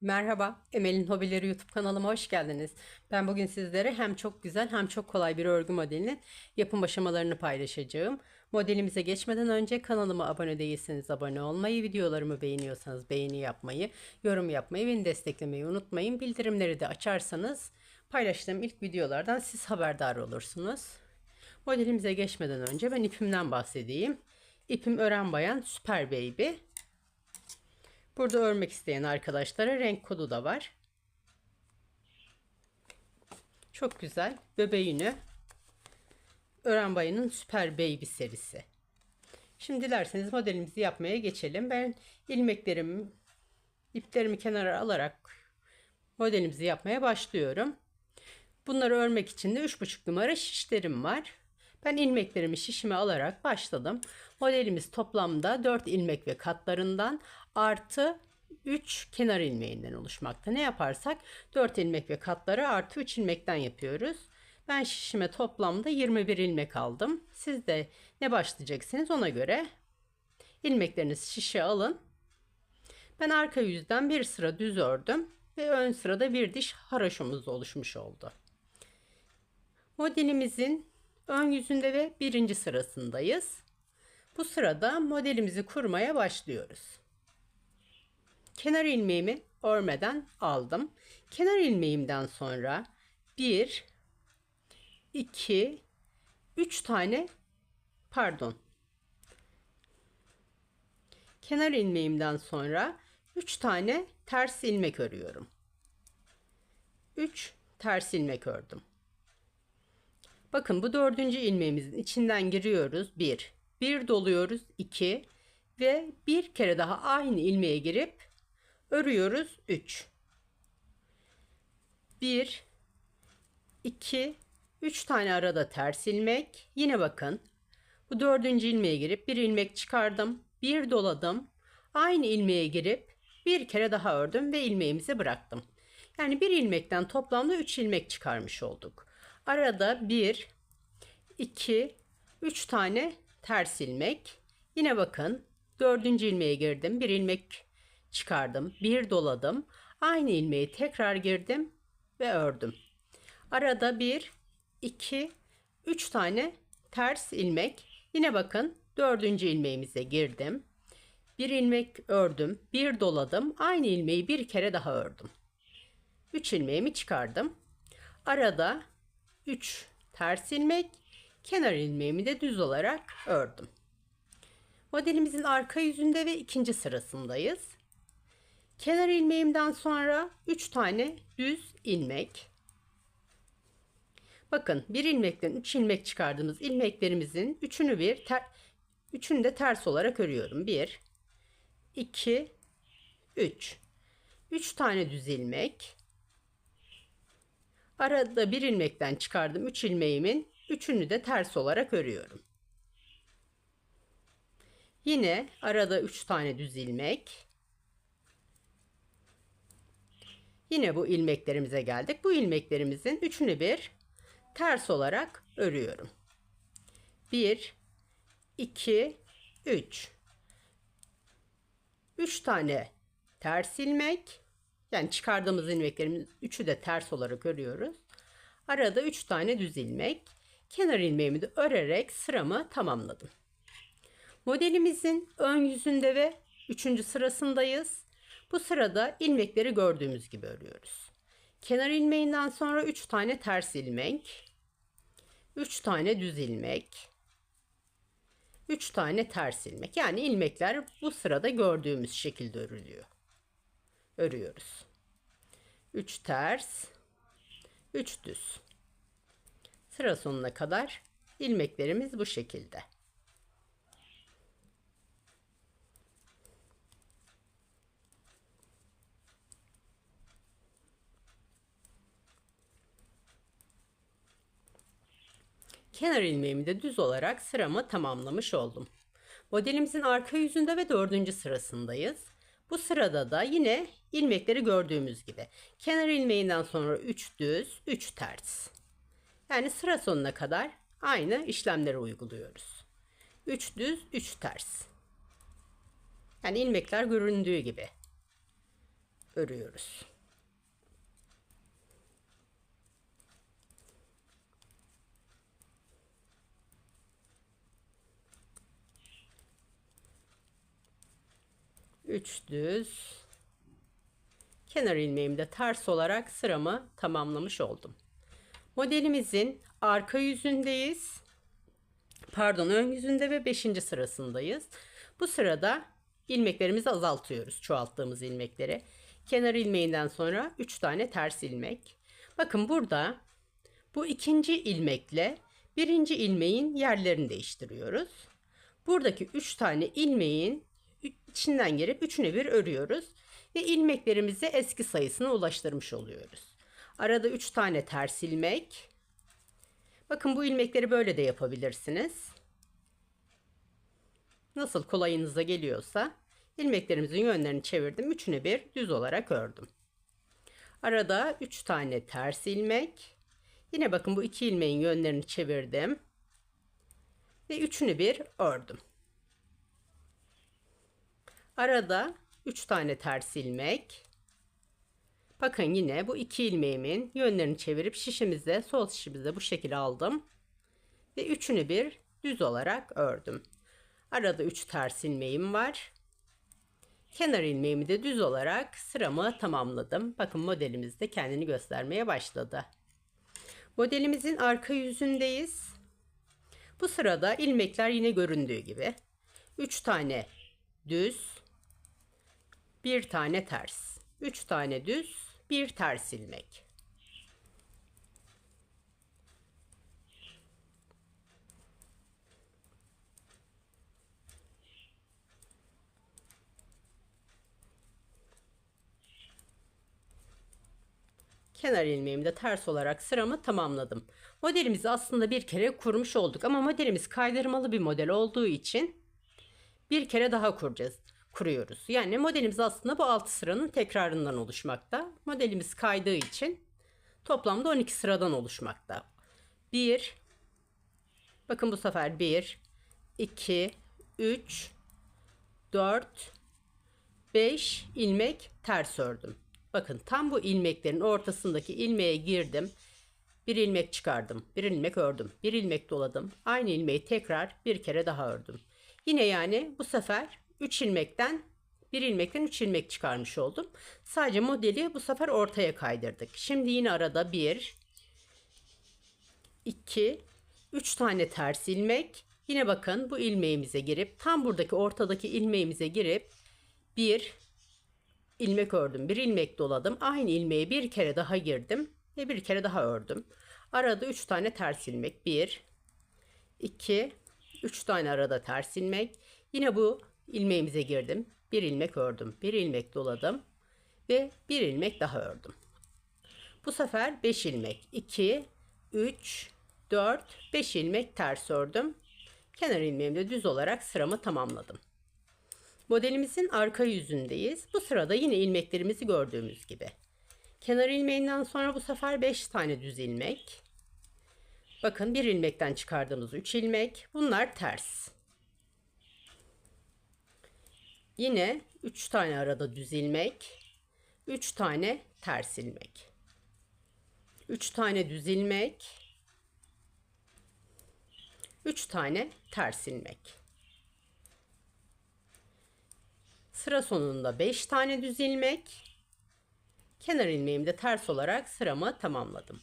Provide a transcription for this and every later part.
Merhaba, Emel'in Hobileri YouTube kanalıma hoş geldiniz. Ben bugün sizlere hem çok güzel hem çok kolay bir örgü modelinin yapım aşamalarını paylaşacağım. Modelimize geçmeden önce kanalıma abone değilseniz abone olmayı, videolarımı beğeniyorsanız beğeni yapmayı, yorum yapmayı, beni desteklemeyi unutmayın. Bildirimleri de açarsanız paylaştığım ilk videolardan siz haberdar olursunuz. Modelimize geçmeden önce ben ipimden bahsedeyim. İpim Ören Bayan Süper Baby. Burada örmek isteyen arkadaşlara renk kodu da var. Çok güzel. Bebeğini Ören Bayı'nın Süper Baby serisi. Şimdi dilerseniz modelimizi yapmaya geçelim. Ben ilmeklerimi, iplerimi kenara alarak modelimizi yapmaya başlıyorum. Bunları örmek için de 3,5 numara şişlerim var. Ben ilmeklerimi şişime alarak başladım. Modelimiz toplamda 4 ilmek ve katlarından artı 3 kenar ilmeğinden oluşmakta. Ne yaparsak 4 ilmek ve katları artı 3 ilmekten yapıyoruz. Ben şişime toplamda 21 ilmek aldım. Siz de ne başlayacaksınız ona göre ilmeklerinizi şişe alın. Ben arka yüzden bir sıra düz ördüm ve ön sırada bir diş haraşomuz oluşmuş oldu. Modelimizin ön yüzünde ve birinci sırasındayız. Bu sırada modelimizi kurmaya başlıyoruz. Kenar ilmeğimi örmeden aldım. Kenar ilmeğimden sonra 1 2 3 tane pardon. Kenar ilmeğimden sonra 3 tane ters ilmek örüyorum. 3 ters ilmek ördüm. Bakın bu dördüncü ilmeğimizin içinden giriyoruz. 1. 1 doluyoruz. 2. Ve bir kere daha aynı ilmeğe girip örüyoruz. 3. 1 2 3 tane arada ters ilmek. Yine bakın. Bu dördüncü ilmeğe girip bir ilmek çıkardım. Bir doladım. Aynı ilmeğe girip bir kere daha ördüm ve ilmeğimizi bıraktım. Yani bir ilmekten toplamda 3 ilmek çıkarmış olduk. Arada 1, 2, 3 tane ters ilmek. Yine bakın dördüncü ilmeğe girdim. Bir ilmek çıkardım. Bir doladım. Aynı ilmeği tekrar girdim ve ördüm. Arada 1, 2, 3 tane ters ilmek. Yine bakın dördüncü ilmeğimize girdim. Bir ilmek ördüm. Bir doladım. Aynı ilmeği bir kere daha ördüm. 3 ilmeğimi çıkardım. Arada 3 ters ilmek, kenar ilmeğimi de düz olarak ördüm. Modelimizin arka yüzünde ve ikinci sırasındayız. Kenar ilmeğimden sonra 3 tane düz ilmek. Bakın bir ilmekten 3 ilmek çıkardığımız ilmeklerimizin üçünü bir ter, üçünü de ters olarak örüyorum. 1 2 3 3 tane düz ilmek Arada bir ilmekten çıkardım 3 ilmeğimin üçünü de ters olarak örüyorum. Yine arada 3 tane düz ilmek. Yine bu ilmeklerimize geldik. Bu ilmeklerimizin üçünü bir ters olarak örüyorum. 1 2 3 3 tane ters ilmek yani çıkardığımız ilmeklerimiz üçü de ters olarak örüyoruz. Arada 3 tane düz ilmek. Kenar ilmeğimi de örerek sıramı tamamladım. Modelimizin ön yüzünde ve 3. sırasındayız. Bu sırada ilmekleri gördüğümüz gibi örüyoruz. Kenar ilmeğinden sonra 3 tane ters ilmek, 3 tane düz ilmek, 3 tane ters ilmek. Yani ilmekler bu sırada gördüğümüz şekilde örülüyor örüyoruz. 3 ters, 3 düz. Sıra sonuna kadar ilmeklerimiz bu şekilde. Kenar ilmeğimi de düz olarak sıramı tamamlamış oldum. Modelimizin arka yüzünde ve dördüncü sırasındayız. Bu sırada da yine ilmekleri gördüğümüz gibi. Kenar ilmeğinden sonra 3 düz, 3 ters. Yani sıra sonuna kadar aynı işlemleri uyguluyoruz. 3 düz, 3 ters. Yani ilmekler göründüğü gibi örüyoruz. Üç düz. Kenar ilmeğimde ters olarak sıramı tamamlamış oldum. Modelimizin arka yüzündeyiz. Pardon ön yüzünde ve 5. sırasındayız. Bu sırada ilmeklerimizi azaltıyoruz çoğalttığımız ilmekleri. Kenar ilmeğinden sonra 3 tane ters ilmek. Bakın burada bu ikinci ilmekle birinci ilmeğin yerlerini değiştiriyoruz. Buradaki 3 tane ilmeğin içinden girip üçüne bir örüyoruz ve ilmeklerimizi eski sayısına ulaştırmış oluyoruz. Arada 3 tane ters ilmek. Bakın bu ilmekleri böyle de yapabilirsiniz. Nasıl kolayınıza geliyorsa ilmeklerimizin yönlerini çevirdim. Üçüne bir düz olarak ördüm. Arada 3 tane ters ilmek. Yine bakın bu iki ilmeğin yönlerini çevirdim. Ve üçünü bir ördüm. Arada 3 tane ters ilmek. Bakın yine bu iki ilmeğimin yönlerini çevirip şişimize, sol şişimize bu şekilde aldım. Ve üçünü bir düz olarak ördüm. Arada 3 ters ilmeğim var. Kenar ilmeğimi de düz olarak sıramı tamamladım. Bakın modelimiz de kendini göstermeye başladı. Modelimizin arka yüzündeyiz. Bu sırada ilmekler yine göründüğü gibi. 3 tane düz, bir tane ters. 3 tane düz, bir ters ilmek. kenar ilmeğimi de ters olarak sıramı tamamladım. Modelimizi aslında bir kere kurmuş olduk ama modelimiz kaydırmalı bir model olduğu için bir kere daha kuracağız kuruyoruz. Yani modelimiz aslında bu 6 sıranın tekrarından oluşmakta. Modelimiz kaydığı için toplamda 12 sıradan oluşmakta. 1 Bakın bu sefer 1 2 3 4 5 ilmek ters ördüm. Bakın tam bu ilmeklerin ortasındaki ilmeğe girdim. Bir ilmek çıkardım. Bir ilmek ördüm. Bir ilmek doladım. Aynı ilmeği tekrar bir kere daha ördüm. Yine yani bu sefer 3 ilmekten bir ilmekten 3 ilmek çıkarmış oldum. Sadece modeli bu sefer ortaya kaydırdık. Şimdi yine arada 1 2 3 tane ters ilmek. Yine bakın bu ilmeğimize girip tam buradaki ortadaki ilmeğimize girip bir ilmek ördüm. Bir ilmek doladım. Aynı ilmeğe bir kere daha girdim ve bir kere daha ördüm. Arada 3 tane ters ilmek. 1 2 3 tane arada ters ilmek. Yine bu ilmeğimize girdim. Bir ilmek ördüm. Bir ilmek doladım. Ve bir ilmek daha ördüm. Bu sefer 5 ilmek. 2, 3, 4, 5 ilmek ters ördüm. Kenar ilmeğimle düz olarak sıramı tamamladım. Modelimizin arka yüzündeyiz. Bu sırada yine ilmeklerimizi gördüğümüz gibi. Kenar ilmeğinden sonra bu sefer 5 tane düz ilmek. Bakın bir ilmekten çıkardığımız 3 ilmek. Bunlar ters. Yine 3 tane arada düz ilmek, 3 tane ters ilmek. 3 tane düz ilmek, 3 tane ters ilmek. Sıra sonunda 5 tane düz ilmek. Kenar ilmeğimi de ters olarak sıramı tamamladım.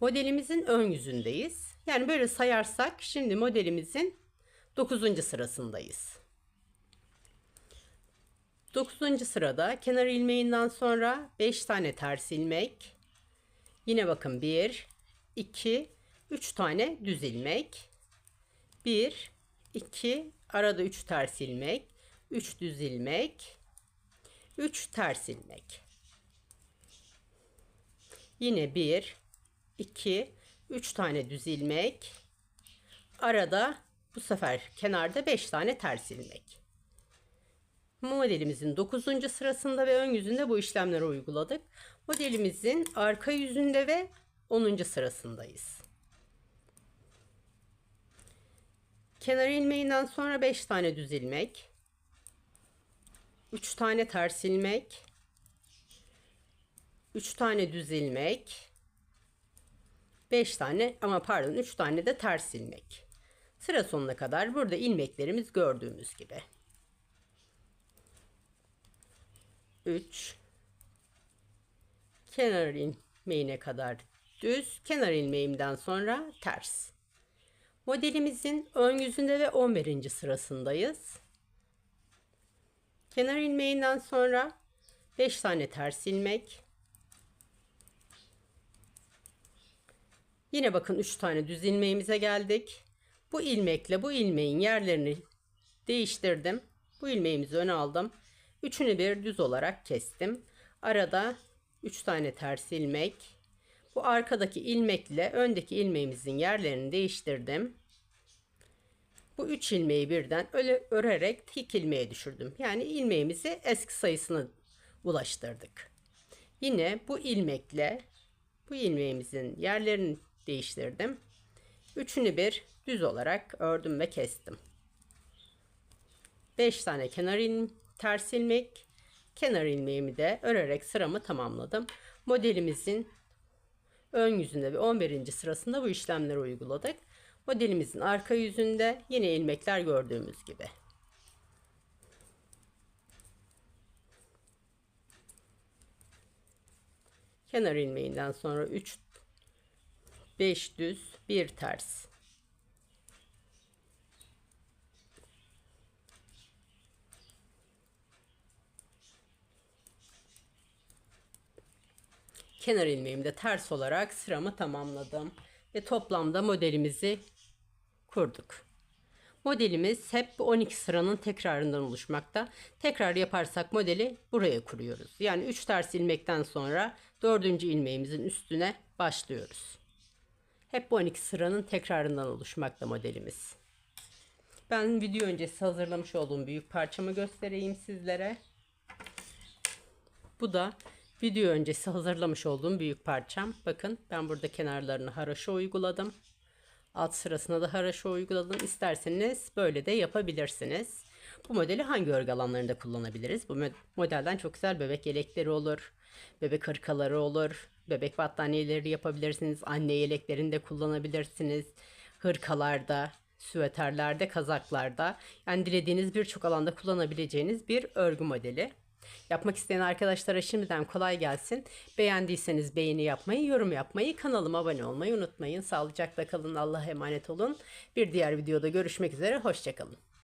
Modelimizin ön yüzündeyiz. Yani böyle sayarsak şimdi modelimizin 9. sırasındayız. 9. sırada kenar ilmeğinden sonra 5 tane ters ilmek. Yine bakın 1, 2, 3 tane düz ilmek. 1, 2, arada 3 ters ilmek. 3 düz ilmek. 3 ters ilmek. Yine 1, 2, 3 tane düz ilmek. Arada bu sefer kenarda 5 tane ters ilmek. Modelimizin 9. sırasında ve ön yüzünde bu işlemleri uyguladık. Modelimizin arka yüzünde ve 10. sırasındayız. Kenar ilmeğinden sonra 5 tane düz ilmek. 3 tane ters ilmek. 3 tane düz ilmek, 5 tane ama pardon 3 tane de ters ilmek. Sıra sonuna kadar burada ilmeklerimiz gördüğümüz gibi. 3 kenar ilmeğine kadar düz, kenar ilmeğimden sonra ters. Modelimizin ön yüzünde ve 11. sırasındayız. Kenar ilmeğinden sonra 5 tane ters ilmek. Yine bakın 3 tane düz ilmeğimize geldik. Bu ilmekle bu ilmeğin yerlerini değiştirdim. Bu ilmeğimizi öne aldım. Üçünü bir düz olarak kestim. Arada 3 tane ters ilmek. Bu arkadaki ilmekle öndeki ilmeğimizin yerlerini değiştirdim. Bu 3 ilmeği birden öyle örerek tek ilmeğe düşürdüm. Yani ilmeğimizi eski sayısına ulaştırdık. Yine bu ilmekle bu ilmeğimizin yerlerini değiştirdim. Üçünü bir düz olarak ördüm ve kestim. 5 tane kenar il, ters ilmek, kenar ilmeğimi de örerek sıramı tamamladım. Modelimizin ön yüzünde ve 11. sırasında bu işlemleri uyguladık. Modelimizin arka yüzünde yine ilmekler gördüğümüz gibi. Kenar ilmeğinden sonra 3 5 düz, 1 ters. Kenar ilmeğimi de ters olarak sıramı tamamladım ve toplamda modelimizi kurduk. Modelimiz hep bu 12 sıranın tekrarından oluşmakta. Tekrar yaparsak modeli buraya kuruyoruz. Yani 3 ters ilmekten sonra 4. ilmeğimizin üstüne başlıyoruz. Hep bu 12 sıranın tekrarından oluşmakta modelimiz. Ben video öncesi hazırlamış olduğum büyük parçamı göstereyim sizlere. Bu da video öncesi hazırlamış olduğum büyük parçam. Bakın ben burada kenarlarını haraşo uyguladım. Alt sırasına da haraşo uyguladım. İsterseniz böyle de yapabilirsiniz. Bu modeli hangi örgü alanlarında kullanabiliriz? Bu modelden çok güzel bebek yelekleri olur. Bebek hırkaları olur. Bebek battaniyeleri yapabilirsiniz. Anne yeleklerini de kullanabilirsiniz. Hırkalarda, süveterlerde, kazaklarda. Yani dilediğiniz birçok alanda kullanabileceğiniz bir örgü modeli. Yapmak isteyen arkadaşlara şimdiden kolay gelsin. Beğendiyseniz beğeni yapmayı, yorum yapmayı, kanalıma abone olmayı unutmayın. Sağlıcakla kalın, Allah'a emanet olun. Bir diğer videoda görüşmek üzere, hoşçakalın.